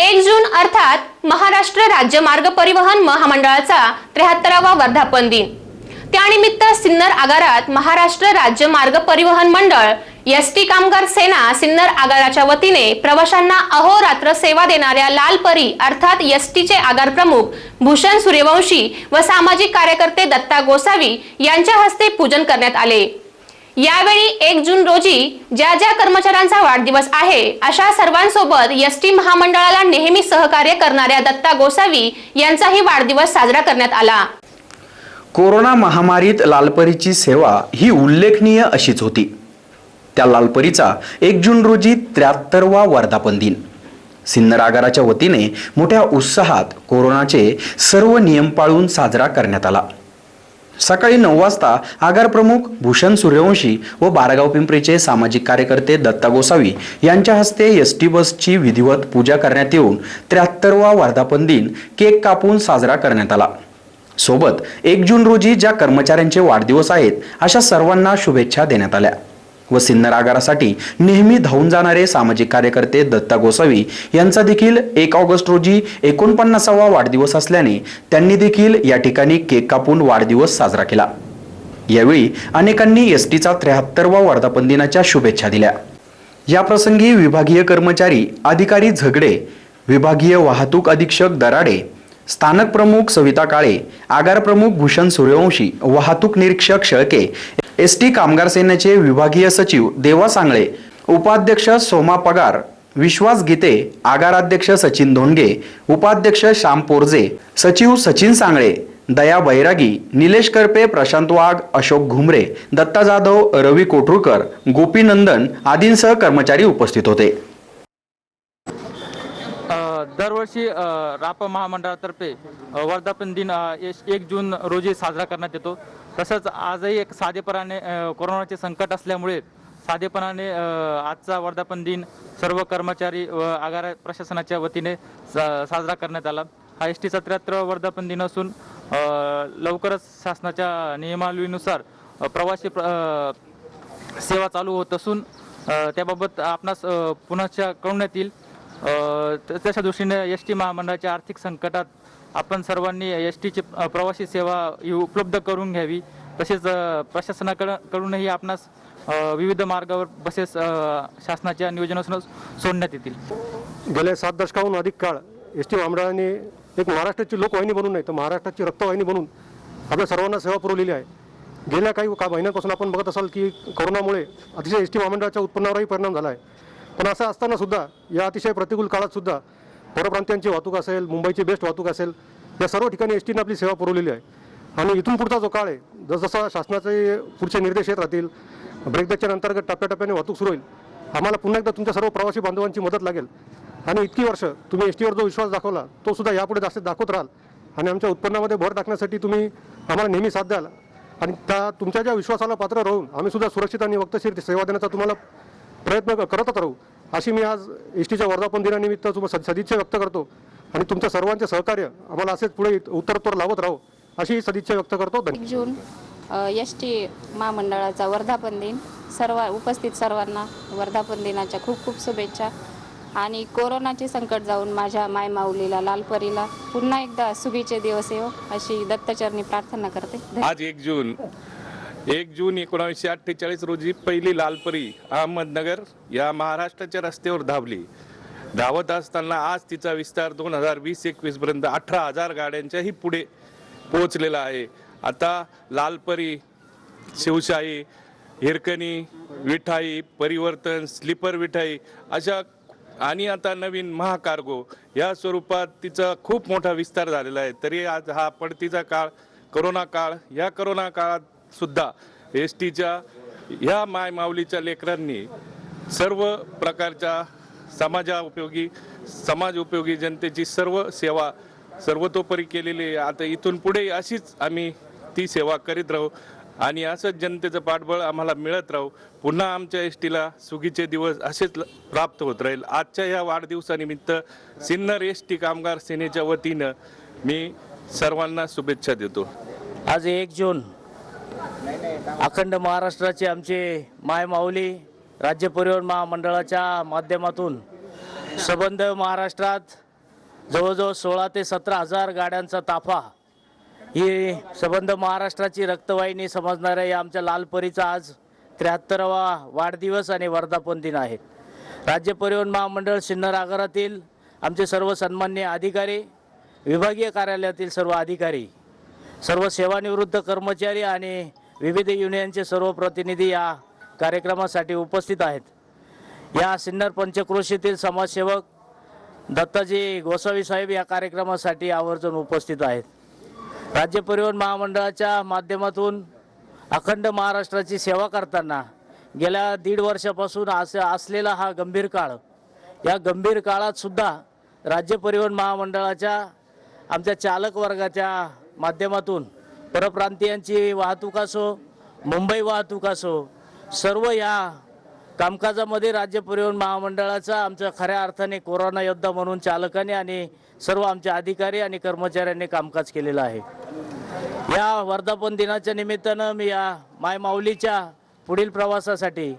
एक जून अर्थात महाराष्ट्र राज्य मार्ग परिवहन महामंडळाचा त्र्याहत्तरावा वर्धापन दिन. त्यानिमित्त सिन्नर आगारात महाराष्ट्र राज्य मार्ग परिवहन मंडळ एस टी कामगार सेना सिन्नर आगाराच्या वतीने प्रवाशांना अहोरात्र सेवा देणाऱ्या लाल परी अर्थात एस टीचे आगार प्रमुख भूषण सूर्यवंशी व सामाजिक कार्यकर्ते दत्ता गोसावी यांच्या हस्ते पूजन करण्यात आले. यावेळी एक जून रोजी ज्या ज्या कर्मचाऱ्यांचा वाढदिवस आहे अशा सर्वांसोबत एस टी महामंडळाला नेहमी सहकार्य करणाऱ्या दत्ता गोसावी यांचाही वाढदिवस साजरा करण्यात आला. कोरोना महामारीत लालपरीची सेवा ही उल्लेखनीय अशीच होती. त्या लालपरीचा एक जून रोजी त्र्याहत्तरवा वर्धापन दिन. सिन्नर आगाराच्या वतीने मोठ्या उत्साहात कोरोनाचे सर्व नियम पाळून साजरा करण्यात आला. सकाळी नऊ वाजता आगार प्रमुख भूषण सूर्यवंशी व बारागाव पिंपरीचे सामाजिक कार्यकर्ते दत्ता गोसावी यांच्या हस्ते एस टी बसची विधिवत पूजा करण्यात येऊन त्र्याहत्तरवा वर्धापन दिन केक कापून साजरा करण्यात आला. सोबत एक जून रोजी ज्या कर्मचाऱ्यांचे वाढदिवस आहेत अशा सर्वांना शुभेच्छा देण्यात आल्या. व सिन्नर आगारासाठी नेहमी धावून जाणारे सामाजिक कार्यकर्ते दत्ता गोसावी यांचा देखील एक ऑगस्ट रोजी एकोणपन्नासावा वाढदिवस असल्याने त्यांनी देखील या ठिकाणी केक कापून वाढदिवस साजरा केला. यावेळी अनेकांनी एस टीचा त्र्याहत्तरवा वर्धापन दिनाच्या शुभेच्छा दिल्या. याप्रसंगी विभागीय कर्मचारी अधिकारी झगडे विभागीय वाहतूक अधीक्षक दराडे स्थानक प्रमुख सविता काळे आगार प्रमुख भूषण सूर्यवंशी वाहतूक निरीक्षक शेळके एस टी कामगार सेनेचे विभागीय सचिव देवा सांगळे उपाध्यक्ष सोमा पगार विश्वास गीते आगाराध्यक्ष सचिन धोंडगे उपाध्यक्ष श्याम पोरजे सचिव सचिन सांगळे दया बैरागी निलेश करपे प्रशांत वाघ अशोक घुमरे दत्ता जाधव रवी कोठुरकर गोपीनंदन आदींसह कर्मचारी उपस्थित होते. दरवर्षी राप महामंडळातर्फे वर्धापन दिन एक जून रोजी साजरा करण्यात येतो. तसंच आजही एक साधेपणाने कोरोनाचे संकट असल्यामुळे साधेपणाने आजचा वर्धापन दिन सर्व कर्मचारी व आगार प्रशासनाच्या वतीने सा- साजरा करण्यात आला. हा एस टीचा त्र्याहत्तर वर्धापन दिन असून लवकरच शासनाच्या नियमावलीनुसार प्रवासी प्र- सेवा चालू होत असून त्याबाबत आपणास अ, पुनश्च कळवण्यात येईल. त- त्याच्या दृष्टीने एस टी महामंडळाच्या आर्थिक संकटात आपण सर्वांनी एस टीची प्रवासी सेवा ही उपलब्ध करून घ्यावी. तसेच प्रशासनाकडूनही आपणास विविध मार्गावर बसेस शासनाच्या नियोजनासून सोडण्यात येतील. गेल्या सात दशकाहून अधिक काळ एस टी महामंडळाने एक महाराष्ट्राची लोकवाहिनी बनून नाही तर महाराष्ट्राची रक्तवाहिनी बनून आपल्या सर्वांना सेवा पुरवलेली आहे. गेल्या काही का महिन्यांपासून आपण बघत असाल की कोरोनामुळे अतिशय एस टी महामंडळाच्या उत्पन्नावरही परिणाम झाला आहे. पण असं असताना सुद्धा या अतिशय प्रतिकूल काळात सुद्धा परप्रांतीयांची वाहतूक असेल मुंबईची बेस्ट वाहतूक असेल या सर्व ठिकाणी एस टीनं आपली सेवा पुरवलेली आहे. आणि इथून पुढचा जो काळ आहे जसजसा शासनाचे पुढचे निर्देश येत राहतील ब्रेकदॅकच्या अंतर्गत टप्प्याटप्प्याने वाहतूक सुरू होईल आम्हाला पुन्हा एकदा तुमच्या सर्व प्रवासी बांधवांची मदत लागेल. आणि इतकी वर्ष तुम्ही एस टीवर जो विश्वास दाखवला तो सुद्धा यापुढे जास्त दाखवत राहाल. आणि आमच्या उत्पन्नामध्ये भर टाकण्यासाठी तुम्ही आम्हाला नेहमी साथ द्याल. आणि त्या तुमच्या ज्या विश्वासाला पात्र राहून आम्ही सुद्धा सुरक्षित आणि वक्तशीर सेवा देण्याचा तुम्हाला प्रयत्न करतच राहू. अशी मी आज एस टीच्या वर्धापन दिनानिमित्त तुम्हाला सद- सदिच्छा व्यक्त करतो. आणि तुमच्या सर्वांचे सहकार्य आम्हाला असेच पुढे उत्तरोत्तर लावत राहू अशी सदिच्छा व्यक्त करतो. जून एस टी महामंडळाचा वर्धापन दिन. सर्व उपस्थित सर्वांना वर्धापन दिनाच्या खूप खूप शुभेच्छा. आणि कोरोनाचे संकट जाऊन माझ्या माय माऊलीला लालपरीला पुन्हा एकदा सुगीचे दिवस येऊ अशी दत्तचरणी प्रार्थना करते. आज एक जून एक जून एकोणावीसशे अठ्ठेचाळीस रोजी पहिली लालपरी अहमदनगर या महाराष्ट्राच्या रस्त्यावर धावली. धावत असताना आज तिचा विस्तार दोन हजार वीस एकवीसपर्यंत अठरा हजार गाड्यांच्याही पुढे पोहोचलेला आहे. आता लालपरी शिवशाही हिरकणी विठाई परिवर्तन स्लीपर विठाई अशा आणि आता नवीन महाकार्गो या स्वरूपात तिचा खूप मोठा विस्तार झालेला आहे. तरी आज हा पडतीचा काळ करोना काळ या करोना काळात सुद्धा एस टीच्या ह्या माय माऊलीच्या लेकरांनी सर्व प्रकारच्या समाजा उपयोगी समाज उपयोगी जनतेची सर्व सेवा सर्वतोपरी केलेली आहे. आता इथून पुढे अशीच आम्ही ती सेवा करीत राहू आणि असंच जनतेचं पाठबळ आम्हाला मिळत राहू. पुन्हा आमच्या एस टीला सुगीचे दिवस असेच ल- प्राप्त होत राहील. आजच्या या वाढदिवसानिमित्त सिन्नर एस टी कामगार सेनेच्या वतीनं मी सर्वांना शुभेच्छा देतो. आज एक जून अखंड महाराष्ट्राचे आमचे माय माऊली राज्य परिवहन महामंडळाच्या माध्यमातून सबंध महाराष्ट्रात जवळजवळ सोळा ते सतरा हजार गाड्यांचा ताफा ही सबंध महाराष्ट्राची रक्तवाहिनी समजणाऱ्या या आमच्या लालपरीचा आज त्र्याहत्तरावा वाढदिवस आणि वर्धापन दिन आहे. राज्य परिवहन महामंडळ सिन्नर आगारातील आमचे सर्व सन्मान्य अधिकारी विभागीय कार्यालयातील सर्व अधिकारी सर्व सेवानिवृत्त कर्मचारी आणि विविध युनियनचे सर्व प्रतिनिधी या कार्यक्रमासाठी उपस्थित आहेत. या सिन्नर पंचक्रोशीतील समाजसेवक दत्ताजी गोसावी साहेब या कार्यक्रमासाठी आवर्जून उपस्थित आहेत. राज्य परिवहन महामंडळाच्या माध्यमातून अखंड महाराष्ट्राची सेवा करताना गेल्या दीड वर्षापासून असे असलेला हा गंभीर काळ या गंभीर काळात सुद्धा राज्य परिवहन महामंडळाच्या आमच्या चालक वर्गाच्या माध्यमातून परप्रांतीयांची वाहतूक असो मुंबई वाहतूक असो सर्व या कामकाजामध्ये राज्य परिवहन महामंडळाचा आमच्या खऱ्या अर्थाने कोरोना योद्धा म्हणून चालकाने आणि सर्व आमच्या अधिकारी आणि कर्मचाऱ्यांनी कामकाज केलेलं आहे. या वर्धापन दिनाच्या निमित्तानं मी या मायमाऊलीच्या पुढील प्रवासासाठी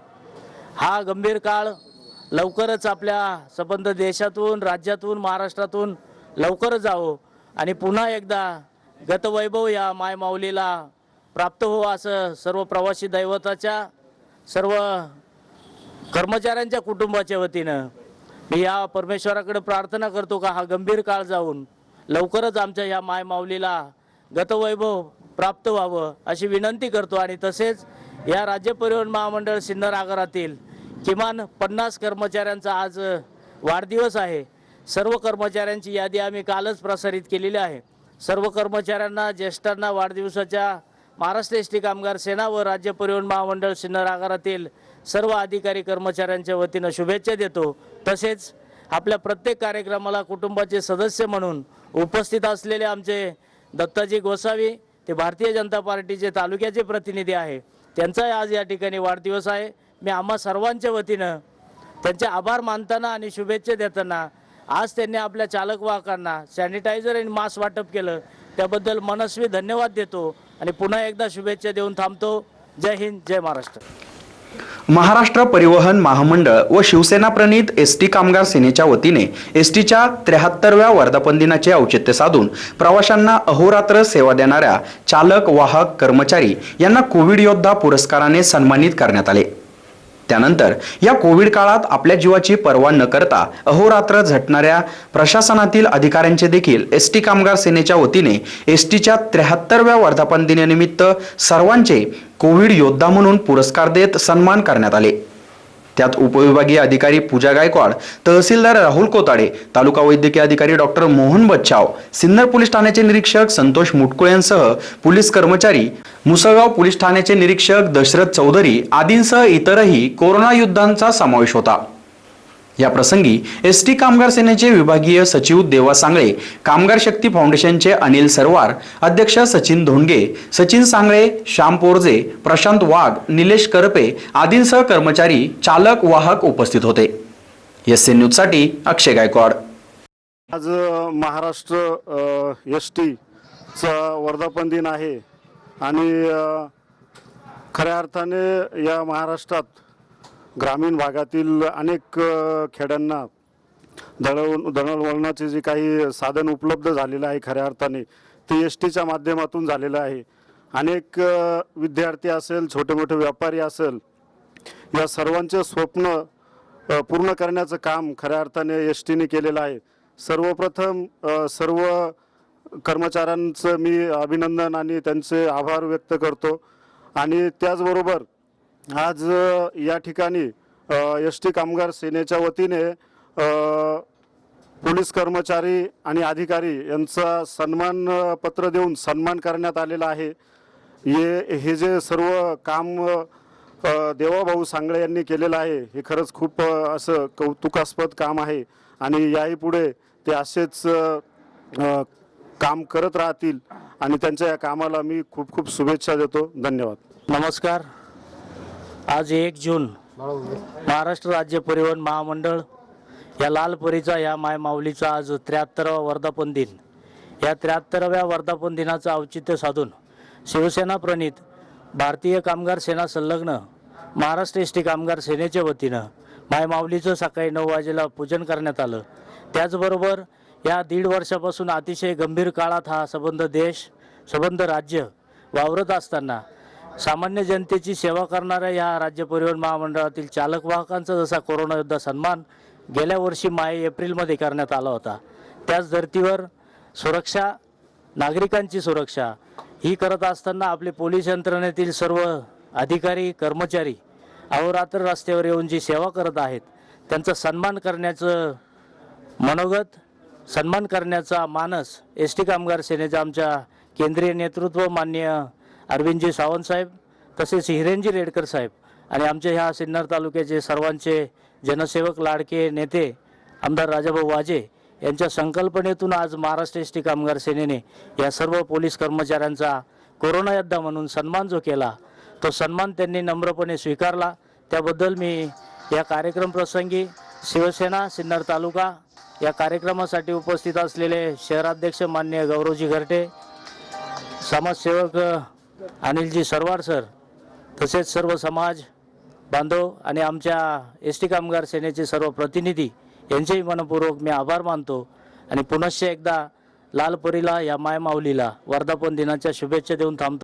हा गंभीर काळ लवकरच आपल्या संबंध देशातून राज्यातून महाराष्ट्रातून लवकरच जावो आणि पुन्हा एकदा गतवैभव या मायमाऊलीला प्राप्त हो असं सर्व प्रवासी दैवताच्या सर्व कर्मचाऱ्यांच्या कुटुंबाच्या वतीनं मी या परमेश्वराकडे प्रार्थना करतो का हा गंभीर काळ जाऊन लवकरच आमच्या या मायमाऊलीला गतवैभव प्राप्त व्हावं अशी विनंती करतो. आणि तसेच या राज्य परिवहन महामंडळ सिन्नर आगारातील किमान पन्नास कर्मचाऱ्यांचा आज वाढदिवस आहे. सर्व कर्मचाऱ्यांची यादी आम्ही कालच प्रसारित केलेली आहे. सर्व कर्मचाऱ्यांना ज्येष्ठांना वाढदिवसाच्या महाराष्ट्र एस टी कामगार सेना व राज्य परिवहन महामंडळ सिन्नर आगारातील सर्व अधिकारी कर्मचाऱ्यांच्या वतीनं शुभेच्छा देतो. तसेच आपल्या प्रत्येक कार्यक्रमाला कुटुंबाचे सदस्य म्हणून उपस्थित असलेले आमचे दत्ताजी गोसावी ते भारतीय जनता पार्टीचे तालुक्याचे प्रतिनिधी आहे. त्यांचाही आज या ठिकाणी वाढदिवस आहे. मी आम्हा सर्वांच्या वतीनं त्यांचे आभार मानताना आणि शुभेच्छा देताना आज त्यांनी आपल्या चालक वाहकांना सॅनिटायझर आणि मास्क वाटप केलं. त्याबद्दल मनस्वी धन्यवाद देतो आणि पुन्हा एकदा शुभेच्छा देऊन थांबतो. जय हिंद जय महाराष्ट्र. महाराष्ट्र परिवहन महामंडळ व शिवसेना प्रणित एस टी कामगार सेनेच्या वतीने एस टीच्या त्र्याहत्तरव्या वर्धापन दिनाचे औचित्य साधून प्रवाशांना अहोरात्र सेवा देणाऱ्या चालक वाहक कर्मचारी यांना कोविड योद्धा पुरस्काराने सन्मानित करण्यात आले. त्यानंतर या कोविड काळात आपल्या जीवाची पर्वा न करता अहोरात्र झटणाऱ्या प्रशासनातील अधिकाऱ्यांचे देखील एस टी कामगार सेनेच्या वतीने एस टीच्या त्र्याहत्तरव्या वर्धापन दिनानिमित्त सर्वांचे कोविड योद्धा म्हणून पुरस्कार देत सन्मान करण्यात आले. त्यात उपविभागीय अधिकारी पूजा गायकवाड तहसीलदार राहुल कोताडे तालुका वैद्यकीय अधिकारी डॉक्टर मोहन बच्चाव सिन्नर पोलीस ठाण्याचे निरीक्षक संतोष मुटकुळे यांसह पोलीस कर्मचारी मुसळगाव पोलीस ठाण्याचे निरीक्षक दशरथ चौधरी आदींसह इतरही कोरोना युद्धांचा समावेश होता. या प्रसंगी एस टी कामगार सेनेचे विभागीय सचिव देवा सांगळे कामगार शक्ती फाउंडेशनचे अनिल सरवार अध्यक्ष सचिन धोंडगे सचिन सांगळे श्याम पोरजे प्रशांत वाघ निलेश करपे आदींसह कर्मचारी चालक वाहक उपस्थित होते. एस सी न्यूजसाठी अक्षय गायकवाड. आज महाराष्ट्र एस टीचा वर्धापन दिन आहे आणि खऱ्या अर्थाने या महाराष्ट्रात ग्रामीण भागातील अनेक खेड्यांना दळण दळणवळणाचे जे काही साधन उपलब्ध झालेलं आहे खऱ्या अर्थाने ते एस टीच्या माध्यमातून झालेलं आहे. अनेक विद्यार्थी असेल छोटे मोठे व्यापारी असेल या सर्वांचे स्वप्न पूर्ण करण्याचं काम खऱ्या अर्थाने एस टीने केलेलं आहे. सर्वप्रथम सर्व कर्मचाऱ्यांचं मी अभिनंदन आणि त्यांचे आभार व्यक्त करतो. आणि त्याचबरोबर आज या ठिकाणी एस टी कामगार सेनेच्या वतीने पोलीस कर्मचारी आणि अधिकारी यांचा सन्मान पत्र देऊन सन्मान करण्यात आलेला आहे. हे हे जे सर्व काम देवाभाऊ सांगळे यांनी केलेलं आहे हे खरंच खूप असं कौतुकास्पद काम आहे आणि याही पुढे ते असेच काम करत राहतील आणि त्यांच्या या कामाला मी खूप खूप शुभेच्छा देतो. धन्यवाद. नमस्कार. आज एक जून महाराष्ट्र राज्य परिवहन महामंडळ या लालपरीचा या माय माऊलीचा आज त्र्याहत्तरावा वर्धापन दिन. या त्र्याहत्तराव्या वर्धापन दिनाचं औचित्य साधून शिवसेना प्रणित भारतीय कामगार सेना संलग्न महाराष्ट्र एस टी कामगार सेनेच्या वतीनं माय माऊलीचं सकाळी नऊ वाजेला पूजन करण्यात आलं. त्याचबरोबर या दीड वर्षापासून अतिशय गंभीर काळात हा संबंध देश संबंध राज्य वावरत असताना सामान्य जनतेची सेवा करणाऱ्या या राज्य परिवहन महामंडळातील चालक वाहकांचा जसा कोरोना योद्धा सन्मान गेल्या वर्षी माय एप्रिलमध्ये करण्यात आला होता. त्याच धर्तीवर सुरक्षा नागरिकांची सुरक्षा ही करत असताना आपले पोलीस यंत्रणेतील सर्व अधिकारी कर्मचारी अहोरात्र रस्त्यावर येऊन जी सेवा करत आहेत त्यांचा सन्मान करण्याचं मनोगत सन्मान करण्याचा मानस एस टी कामगार सेनेचा आमच्या केंद्रीय नेतृत्व माननीय अरविंदजी सावंत साहेब तसेच हिरेनजी रेडकर साहेब आणि आमच्या ह्या सिन्नर तालुक्याचे सर्वांचे जनसेवक लाडके नेते आमदार राजाभाऊ वाजे यांच्या संकल्पनेतून आज महाराष्ट्र एस टी कामगार सेनेने या सर्व पोलीस कर्मचाऱ्यांचा कोरोना योद्धा म्हणून सन्मान जो केला तो सन्मान त्यांनी नम्रपणे स्वीकारला. त्याबद्दल मी या कार्यक्रम प्रसंगी शिवसेना सिन्नर तालुका या कार्यक्रमासाठी उपस्थित असलेले शहराध्यक्ष मान्य गौरवजी घरटे समाजसेवक अनिलजी सरवार सर तसेच सर्व समाज बांधव आणि आमच्या एस टी कामगार सेनेचे सर्व प्रतिनिधी यांचेही मनपूर्वक मी आभार मानतो आणि पुनश्च एकदा लालपरीला या मायमाऊलीला वर्धापन दिनाच्या शुभेच्छा देऊन थांबतो.